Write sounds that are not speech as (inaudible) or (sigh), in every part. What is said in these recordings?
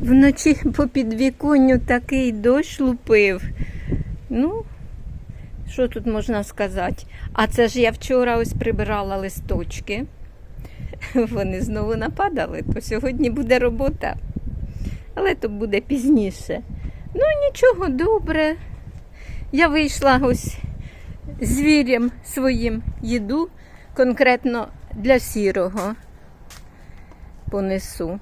Вночі по підвіконню такий дощ лупив. Ну, що тут можна сказати? А це ж я вчора ось прибирала листочки. Вони знову нападали, то сьогодні буде робота. Але то буде пізніше. Ну, нічого, добре. Я вийшла ось звірям своїм їду, конкретно для сірого понесу.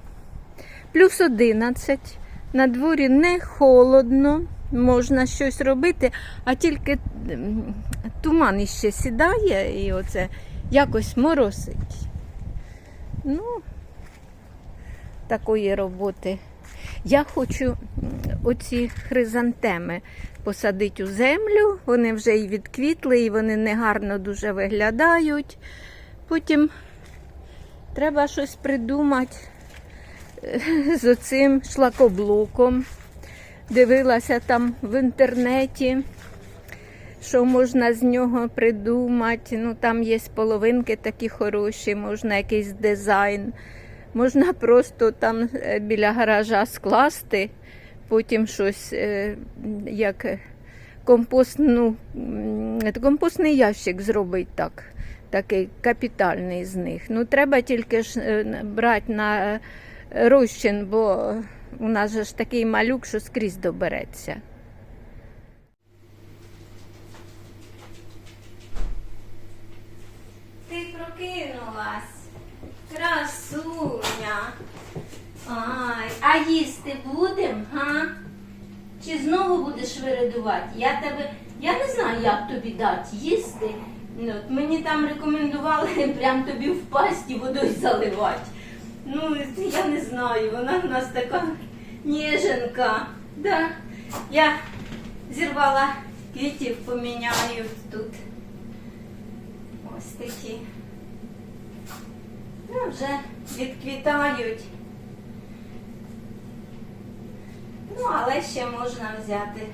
Плюс 11. На дворі не холодно, можна щось робити, а тільки туман іще сідає і оце якось моросить. Ну, такої роботи. Я хочу оці хризантеми посадити у землю. Вони вже і відквітли, і вони негарно дуже виглядають. Потім треба щось придумати (laughs) з оцим шлакоблоком. Дивилася там в інтернеті, що можна з нього придумати. Ну, там є половинки такі хороші, можна якийсь дизайн. Можна просто там е, біля гаража скласти, потім щось е, як компостну, компостний ящик зробити так. Такий капітальний з них. Ну, треба тільки ж е, брати на розчин, бо у нас же ж такий малюк, що скрізь добереться. Ти прокинулась, красуня. Ай, а їсти будем, га? Чи знову будеш виридувати? Я тебе, я не знаю, як тобі дати їсти. Ну, от мені там рекомендували (laughs) прям тобі в пасті водою заливати. Ну, я не знаю, вона в нас така ніженка. Да. Я зірвала квітів, поміняю тут. Ось такі. Ну, вже відквітають. Ну, але ще можна взяти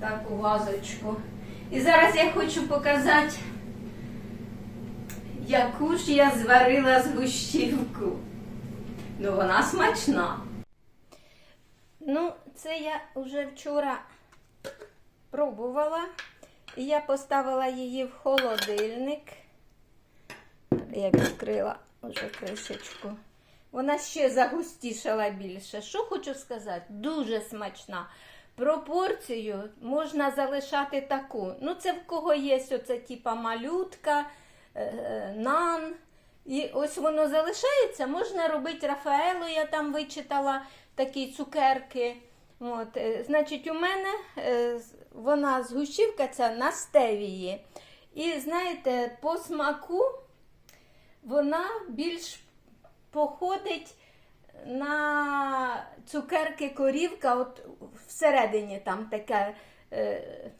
таку вазочку. І зараз я хочу показати, яку ж я зварила згущівку. Ну, вона смачна. Ну, це я вже вчора пробувала. І я поставила її в холодильник. Я відкрила вже кришечку. Вона ще загустішала більше. Що хочу сказати? Дуже смачна. Пропорцію можна залишати таку. Ну, це в кого є оце типа малютка, нан. І ось воно залишається. Можна робити Рафаелу, я там вичитала такі цукерки. От, е, значить, у мене е, вона згущівка ця на стевії. І знаєте, по смаку вона більш походить на цукерки корівка, от всередині там таке е,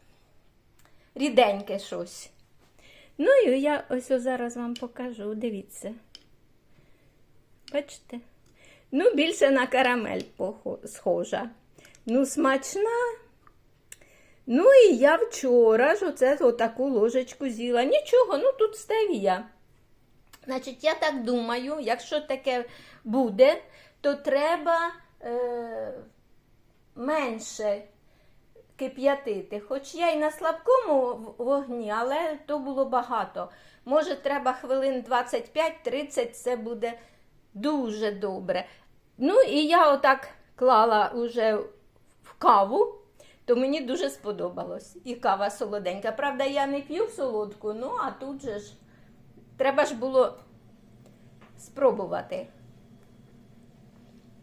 ріденьке щось. Ну і я ось зараз вам покажу, дивіться. Бачите? Ну, більше на карамель схожа. Ну, смачна. Ну і я вчора ж оце отаку ложечку з'їла. Нічого, ну тут стевія. Значить, я так думаю, якщо таке буде, то треба е, менше кип'ятити. Хоч я й на слабкому вогні, але то було багато. Може, треба хвилин 25-30, це буде дуже добре. Ну, і я отак клала уже в каву, то мені дуже сподобалось. І кава солоденька. Правда, я не п'ю солодку, ну а тут же ж треба ж було спробувати.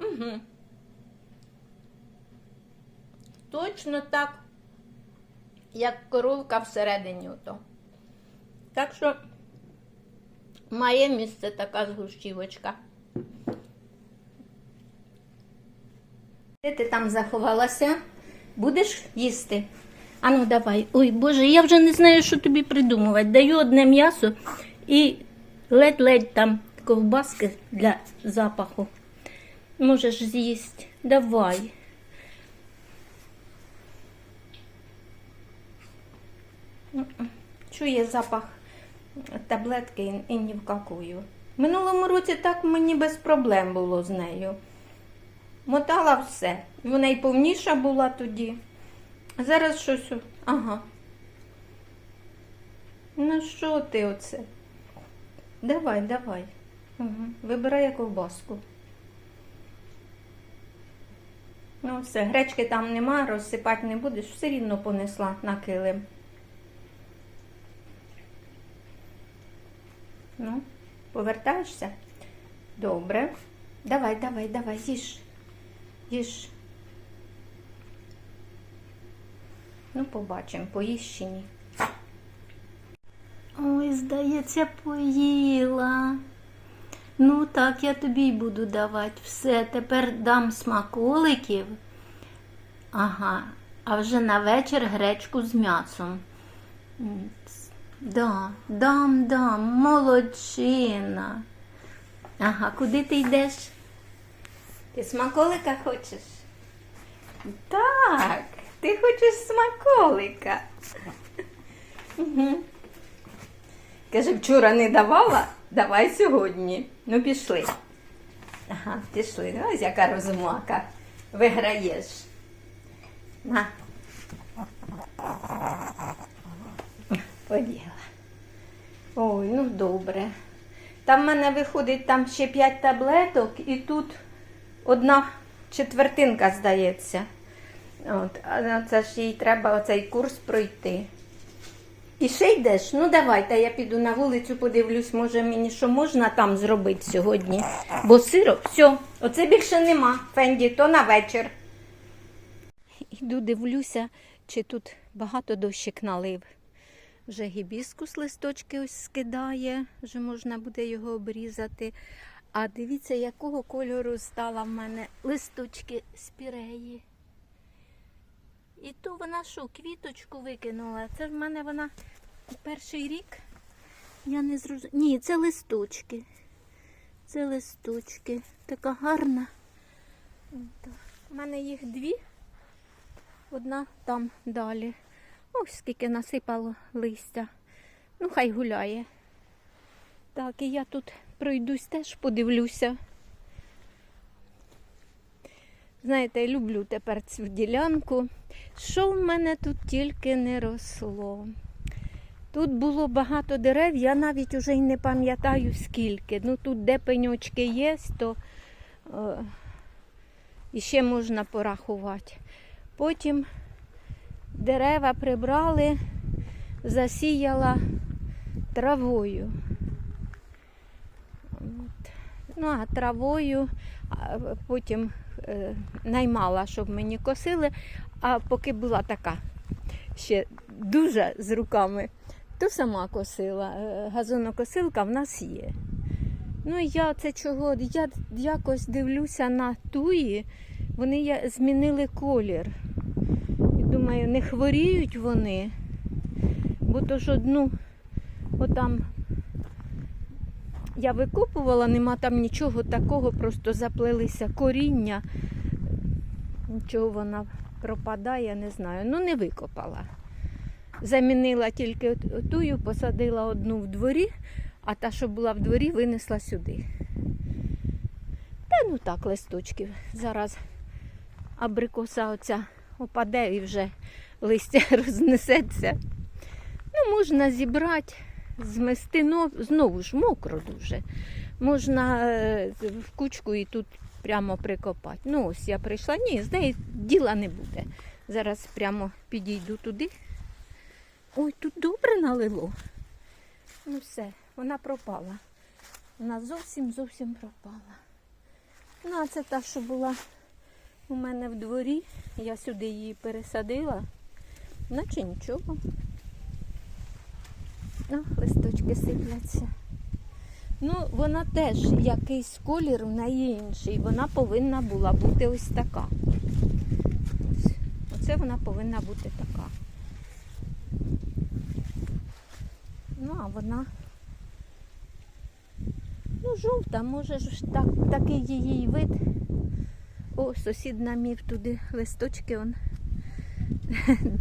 Угу. Точно так, як коровка всередині ото. Так що має місце така згущівочка. Де ти там заховалася? Будеш їсти? Ану, давай. Ой, Боже, я вже не знаю, що тобі придумувати. Даю одне м'ясо і ледь-ледь там ковбаски для запаху. Можеш з'їсти. Давай. Чує запах таблетки і- ні в какую. Минулому році так мені без проблем було з нею. мотала все. Вона і повніша була тоді. Зараз щось. Ага. Ну що ти оце? Давай, давай. Угу. Вибирай ковбаску. Ну, все, гречки там нема, розсипати не будеш, все рівно понесла на килим. Ну, повертаєшся? Добре. Давай, давай, давай, їж. Їж. Ну, побачимо, поїж чи ні. Ой, здається, поїла. Ну, так я тобі й буду давати. Все, тепер дам смаколиків. Ага, а вже на вечір гречку з м'ясом. Да, дам, дам, молодчина. Ага, куди ти йдеш? Ти смаколика хочеш? Так, ти хочеш смаколика. Угу. Каже, вчора не давала, давай сьогодні. Ну, пішли. Ага, пішли. Ну, Ось яка розумака. Виграєш. На. Поділа. Ой, ну добре. Там в мене виходить там ще 5 таблеток, і тут одна четвертинка, здається. От, а це ж їй треба оцей курс пройти. І ще йдеш? Ну давай, та я піду на вулицю, подивлюсь, може мені що можна там зробити сьогодні. Бо сироп, все, оце більше нема. Фенді, то на вечір. Іду дивлюся, чи тут багато дощик налив. Вже гібіскус листочки ось скидає, вже можна буде його обрізати. А дивіться, якого кольору стала в мене листочки спіреї. І то вона що, квіточку викинула. Це в мене вона перший рік. Я не зрозуміла. Ні, це листочки. Це листочки. Така гарна. У мене їх дві. Одна там далі. Ось скільки насипало листя. Ну, хай гуляє. Так, і я тут пройдусь теж подивлюся. Знаєте, я люблю тепер цю ділянку. Що в мене тут тільки не росло. Тут було багато дерев, я навіть уже й не пам'ятаю скільки. Ну тут де пеньочки є, то е, іще можна порахувати. Потім дерева прибрали, засіяла травою. От. Ну, а травою потім е, наймала, щоб мені косили, а поки була така ще дуже з руками, то сама косила. Е, Газонокосилка в нас є. Ну, я це чого? Я якось дивлюся на туї, вони змінили колір. Думаю, не хворіють вони, бо то ж одну отам я викопувала, нема там нічого такого, просто заплелися коріння. Нічого вона пропадає, не знаю. Ну, не викопала. Замінила тільки тую, посадила одну в дворі, а та, що була в дворі, винесла сюди. Та ну так, листочків. Зараз абрикоса оця опаде і вже листя (laughs) рознесеться. Ну, можна зібрати, змести нов- знову ж мокро дуже. Можна е, в кучку і тут прямо прикопати. Ну, ось я прийшла. Ні, з неї діла не буде. Зараз прямо підійду туди. Ой, тут добре налило. Ну все, вона пропала. Вона зовсім зовсім пропала. Ну, а це та, що була у мене в дворі. Я сюди її пересадила. Наче нічого. Ну, листочки сипляться. Ну, вона теж якийсь колір в неї інший. Вона повинна була бути ось така. Ось. Оце вона повинна бути така. Ну, а вона. Ну, жовта, може ж так, такий її вид. О, сусід намів туди листочки он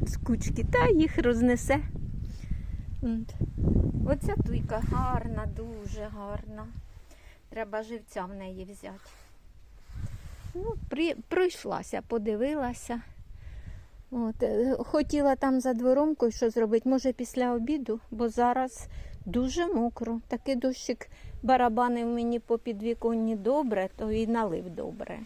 з кучки, та їх рознесе. Оця туйка гарна, дуже гарна. Треба живця в неї взяти. Ну, при, пройшлася, подивилася. От, е, хотіла там за дворомкою що зробити, може після обіду, бо зараз дуже мокро. Такий дощик барабанив мені по підвіконні добре, то і налив добре.